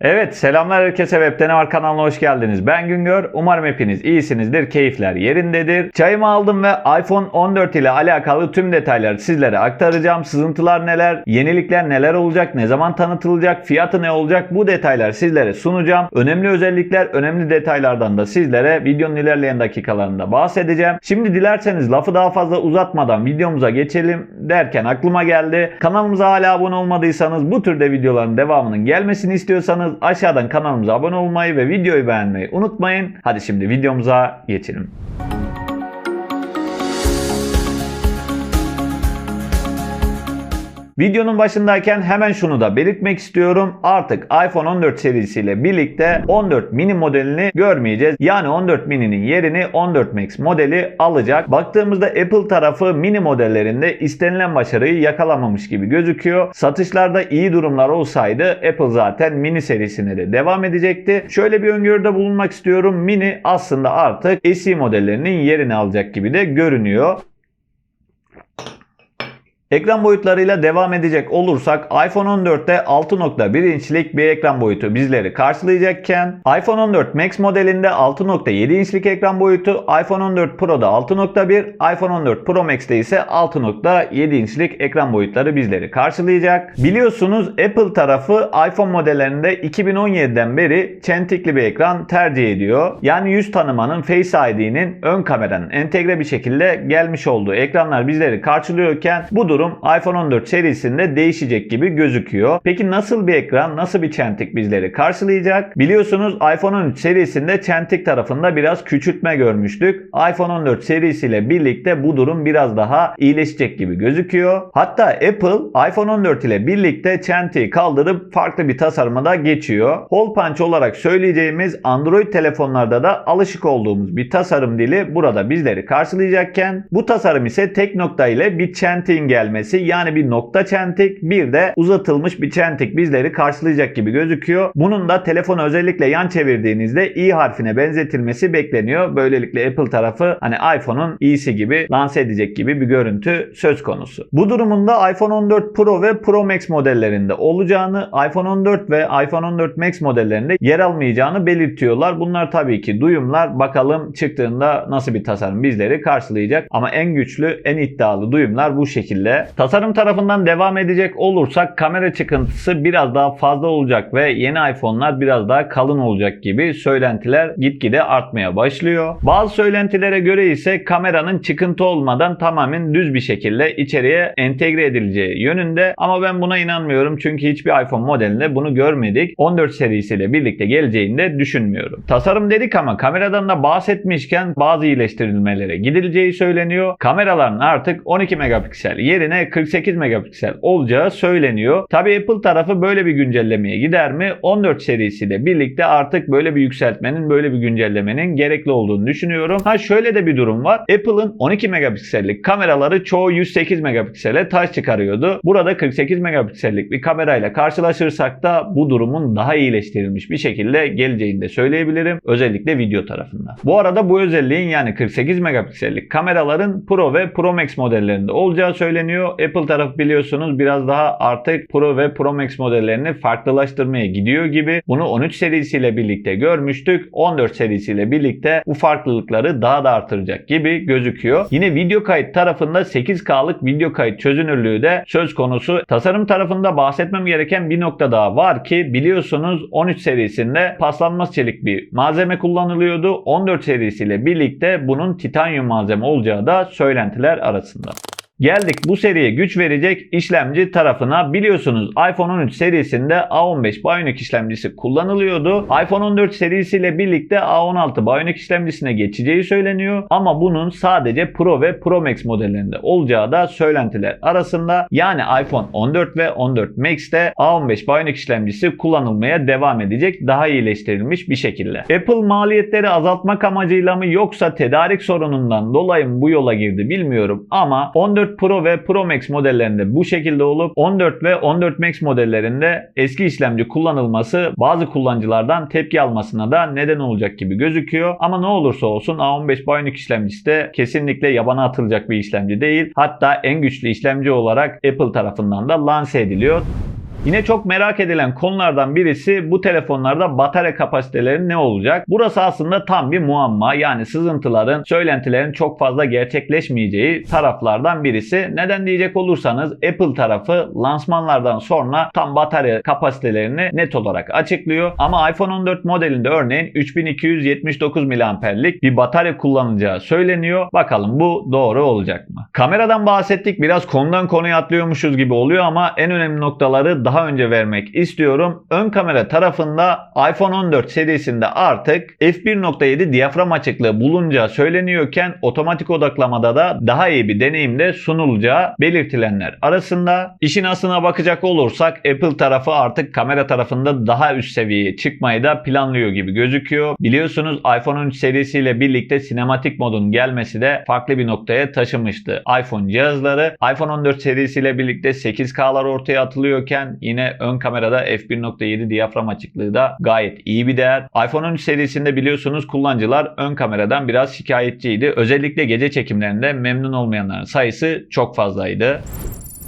Evet selamlar herkese Web'de ne var kanalına hoş geldiniz. Ben Güngör. Umarım hepiniz iyisinizdir. Keyifler yerindedir. Çayımı aldım ve iPhone 14 ile alakalı tüm detayları sizlere aktaracağım. Sızıntılar neler, yenilikler neler olacak, ne zaman tanıtılacak, fiyatı ne olacak bu detaylar sizlere sunacağım. Önemli özellikler, önemli detaylardan da sizlere videonun ilerleyen dakikalarında bahsedeceğim. Şimdi dilerseniz lafı daha fazla uzatmadan videomuza geçelim derken aklıma geldi. Kanalımıza hala abone olmadıysanız bu türde videoların devamının gelmesini istiyorsanız aşağıdan kanalımıza abone olmayı ve videoyu beğenmeyi unutmayın. Hadi şimdi videomuza geçelim. Videonun başındayken hemen şunu da belirtmek istiyorum. Artık iPhone 14 serisiyle birlikte 14 mini modelini görmeyeceğiz. Yani 14 mini'nin yerini 14 Max modeli alacak. Baktığımızda Apple tarafı mini modellerinde istenilen başarıyı yakalamamış gibi gözüküyor. Satışlarda iyi durumlar olsaydı Apple zaten mini serisine de devam edecekti. Şöyle bir öngörüde bulunmak istiyorum. Mini aslında artık SE modellerinin yerini alacak gibi de görünüyor. Ekran boyutlarıyla devam edecek olursak iPhone 14'te 6.1 inçlik bir ekran boyutu bizleri karşılayacakken iPhone 14 Max modelinde 6.7 inçlik ekran boyutu, iPhone 14 Pro'da 6.1, iPhone 14 Pro Max'te ise 6.7 inçlik ekran boyutları bizleri karşılayacak. Biliyorsunuz Apple tarafı iPhone modellerinde 2017'den beri çentikli bir ekran tercih ediyor. Yani yüz tanımanın Face ID'nin ön kameranın entegre bir şekilde gelmiş olduğu ekranlar bizleri karşılıyorken bu durum iPhone 14 serisinde değişecek gibi gözüküyor. Peki nasıl bir ekran, nasıl bir çentik bizleri karşılayacak? Biliyorsunuz iPhone 13 serisinde çentik tarafında biraz küçültme görmüştük. iPhone 14 serisiyle birlikte bu durum biraz daha iyileşecek gibi gözüküyor. Hatta Apple iPhone 14 ile birlikte çentiği kaldırıp farklı bir tasarıma da geçiyor. Hole punch olarak söyleyeceğimiz Android telefonlarda da alışık olduğumuz bir tasarım dili burada bizleri karşılayacakken bu tasarım ise tek nokta ile bir çentiğin gelmesi yani bir nokta çentik bir de uzatılmış bir çentik bizleri karşılayacak gibi gözüküyor. Bunun da telefonu özellikle yan çevirdiğinizde i harfine benzetilmesi bekleniyor. Böylelikle Apple tarafı hani iPhone'un i'si gibi lanse edecek gibi bir görüntü söz konusu. Bu durumunda iPhone 14 Pro ve Pro Max modellerinde olacağını, iPhone 14 ve iPhone 14 Max modellerinde yer almayacağını belirtiyorlar. Bunlar tabii ki duyumlar. Bakalım çıktığında nasıl bir tasarım bizleri karşılayacak. Ama en güçlü, en iddialı duyumlar bu şekilde. Tasarım tarafından devam edecek olursak kamera çıkıntısı biraz daha fazla olacak ve yeni iPhone'lar biraz daha kalın olacak gibi söylentiler gitgide artmaya başlıyor. Bazı söylentilere göre ise kameranın çıkıntı olmadan tamamen düz bir şekilde içeriye entegre edileceği yönünde ama ben buna inanmıyorum çünkü hiçbir iPhone modelinde bunu görmedik. 14 serisiyle birlikte geleceğini de düşünmüyorum. Tasarım dedik ama kameradan da bahsetmişken bazı iyileştirilmelere gidileceği söyleniyor. Kameraların artık 12 megapiksel yerine 48 megapiksel olacağı söyleniyor. Tabi Apple tarafı böyle bir güncellemeye gider mi? 14 serisiyle birlikte artık böyle bir yükseltmenin, böyle bir güncellemenin gerekli olduğunu düşünüyorum. Ha şöyle de bir durum var. Apple'ın 12 megapiksellik kameraları çoğu 108 megapiksele taş çıkarıyordu. Burada 48 megapiksellik bir kamerayla karşılaşırsak da bu durumun daha iyileştirilmiş bir şekilde geleceğini de söyleyebilirim. Özellikle video tarafında. Bu arada bu özelliğin yani 48 megapiksellik kameraların Pro ve Pro Max modellerinde olacağı söyleniyor. Apple tarafı biliyorsunuz biraz daha artık Pro ve Pro Max modellerini farklılaştırmaya gidiyor gibi. Bunu 13 serisiyle birlikte görmüştük. 14 serisiyle birlikte bu farklılıkları daha da artıracak gibi gözüküyor. Yine video kayıt tarafında 8K'lık video kayıt çözünürlüğü de söz konusu. Tasarım tarafında bahsetmem gereken bir nokta daha var ki biliyorsunuz 13 serisinde paslanmaz çelik bir malzeme kullanılıyordu. 14 serisiyle birlikte bunun titanyum malzeme olacağı da söylentiler arasında. Geldik bu seriye güç verecek işlemci tarafına. Biliyorsunuz iPhone 13 serisinde A15 Bionic işlemcisi kullanılıyordu. iPhone 14 serisiyle birlikte A16 Bionic işlemcisine geçeceği söyleniyor. Ama bunun sadece Pro ve Pro Max modellerinde olacağı da söylentiler arasında. Yani iPhone 14 ve 14 Max'te A15 Bionic işlemcisi kullanılmaya devam edecek. Daha iyileştirilmiş bir şekilde. Apple maliyetleri azaltmak amacıyla mı yoksa tedarik sorunundan dolayı mı bu yola girdi bilmiyorum ama 14 14 Pro ve Pro Max modellerinde bu şekilde olup 14 ve 14 Max modellerinde eski işlemci kullanılması bazı kullanıcılardan tepki almasına da neden olacak gibi gözüküyor. Ama ne olursa olsun A15 Bionic işlemcisi de kesinlikle yabana atılacak bir işlemci değil. Hatta en güçlü işlemci olarak Apple tarafından da lanse ediliyor. Yine çok merak edilen konulardan birisi bu telefonlarda batarya kapasiteleri ne olacak? Burası aslında tam bir muamma. Yani sızıntıların, söylentilerin çok fazla gerçekleşmeyeceği taraflardan birisi. Neden diyecek olursanız Apple tarafı lansmanlardan sonra tam batarya kapasitelerini net olarak açıklıyor. Ama iPhone 14 modelinde örneğin 3279 mAh'lik bir batarya kullanacağı söyleniyor. Bakalım bu doğru olacak mı? Kameradan bahsettik. Biraz konudan konuya atlıyormuşuz gibi oluyor ama en önemli noktaları daha önce vermek istiyorum. Ön kamera tarafında iPhone 14 serisinde artık f1.7 diyafram açıklığı bulunacağı söyleniyorken otomatik odaklamada da daha iyi bir deneyimde sunulacağı belirtilenler arasında. İşin aslına bakacak olursak Apple tarafı artık kamera tarafında daha üst seviyeye çıkmayı da planlıyor gibi gözüküyor. Biliyorsunuz iPhone 13 serisiyle birlikte sinematik modun gelmesi de farklı bir noktaya taşımıştı iPhone cihazları. iPhone 14 serisiyle birlikte 8K'lar ortaya atılıyorken yine ön kamerada f1.7 diyafram açıklığı da gayet iyi bir değer. iPhone 13 serisinde biliyorsunuz kullanıcılar ön kameradan biraz şikayetçiydi. Özellikle gece çekimlerinde memnun olmayanların sayısı çok fazlaydı.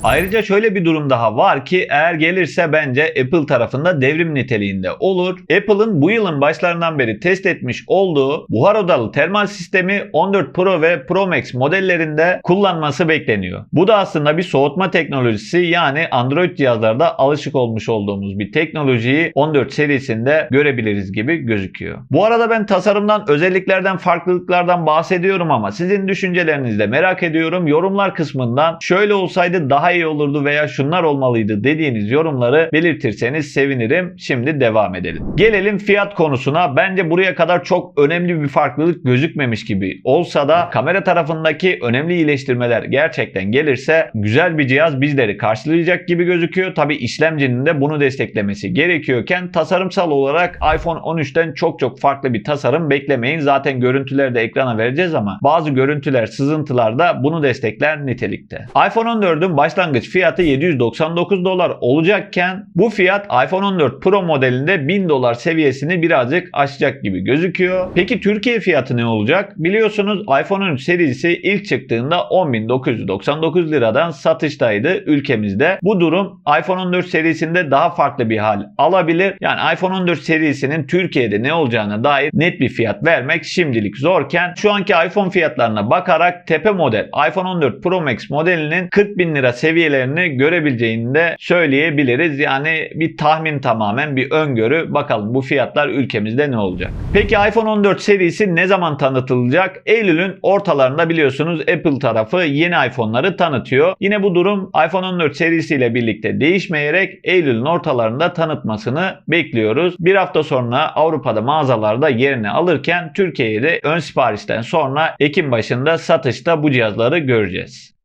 Ayrıca şöyle bir durum daha var ki eğer gelirse bence Apple tarafında devrim niteliğinde olur. Apple'ın bu yılın başlarından beri test etmiş olduğu buhar odalı termal sistemi 14 Pro ve Pro Max modellerinde kullanması bekleniyor. Bu da aslında bir soğutma teknolojisi yani Android cihazlarda alışık olmuş olduğumuz bir teknolojiyi 14 serisinde görebiliriz gibi gözüküyor. Bu arada ben tasarımdan, özelliklerden, farklılıklardan bahsediyorum ama sizin düşüncelerinizi merak ediyorum. Yorumlar kısmından şöyle olsaydı daha iyi olurdu veya şunlar olmalıydı dediğiniz yorumları belirtirseniz sevinirim. Şimdi devam edelim. Gelelim fiyat konusuna. Bence buraya kadar çok önemli bir farklılık gözükmemiş gibi olsa da kamera tarafındaki önemli iyileştirmeler gerçekten gelirse güzel bir cihaz bizleri karşılayacak gibi gözüküyor. Tabi işlemcinin de bunu desteklemesi gerekiyorken tasarımsal olarak iPhone 13'ten çok çok farklı bir tasarım beklemeyin. Zaten görüntüleri de ekrana vereceğiz ama bazı görüntüler, sızıntılar da bunu destekler nitelikte. iPhone 14'ün başlangıç fiyatı 799 dolar olacakken bu fiyat iPhone 14 Pro modelinde 1000 dolar seviyesini birazcık aşacak gibi gözüküyor. Peki Türkiye fiyatı ne olacak? Biliyorsunuz iPhone 13 serisi ilk çıktığında 10.999 liradan satıştaydı ülkemizde. Bu durum iPhone 14 serisinde daha farklı bir hal alabilir. Yani iPhone 14 serisinin Türkiye'de ne olacağına dair net bir fiyat vermek şimdilik zorken şu anki iPhone fiyatlarına bakarak tepe model iPhone 14 Pro Max modelinin 40 bin lira seviyelerini görebileceğini de söyleyebiliriz. Yani bir tahmin tamamen bir öngörü. Bakalım bu fiyatlar ülkemizde ne olacak? Peki iPhone 14 serisi ne zaman tanıtılacak? Eylül'ün ortalarında biliyorsunuz Apple tarafı yeni iPhone'ları tanıtıyor. Yine bu durum iPhone 14 serisiyle birlikte değişmeyerek Eylül'ün ortalarında tanıtmasını bekliyoruz. Bir hafta sonra Avrupa'da mağazalarda yerini alırken Türkiye'de ön siparişten sonra Ekim başında satışta bu cihazları göreceğiz.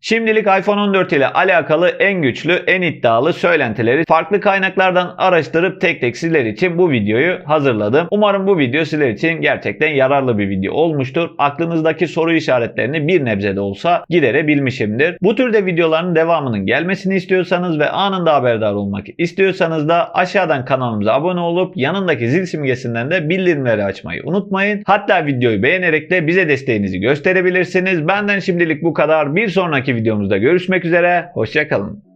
Şimdilik iPhone 14 ile alakalı en güçlü, en iddialı söylentileri farklı kaynaklardan araştırıp tek tek sizler için bu videoyu hazırladım. Umarım bu video sizler için gerçekten yararlı bir video olmuştur. Aklınızdaki soru işaretlerini bir nebze de olsa giderebilmişimdir. Bu türde videoların devamının gelmesini istiyorsanız ve anında haberdar olmak istiyorsanız da aşağıdan kanalımıza abone olup yanındaki zil simgesinden de bildirimleri açmayı unutmayın. Hatta videoyu beğenerek de bize desteğinizi gösterebilirsiniz. Benden şimdilik bu kadar. Bir sonraki videomuzda görüşmek üzere. Hoşçakalın.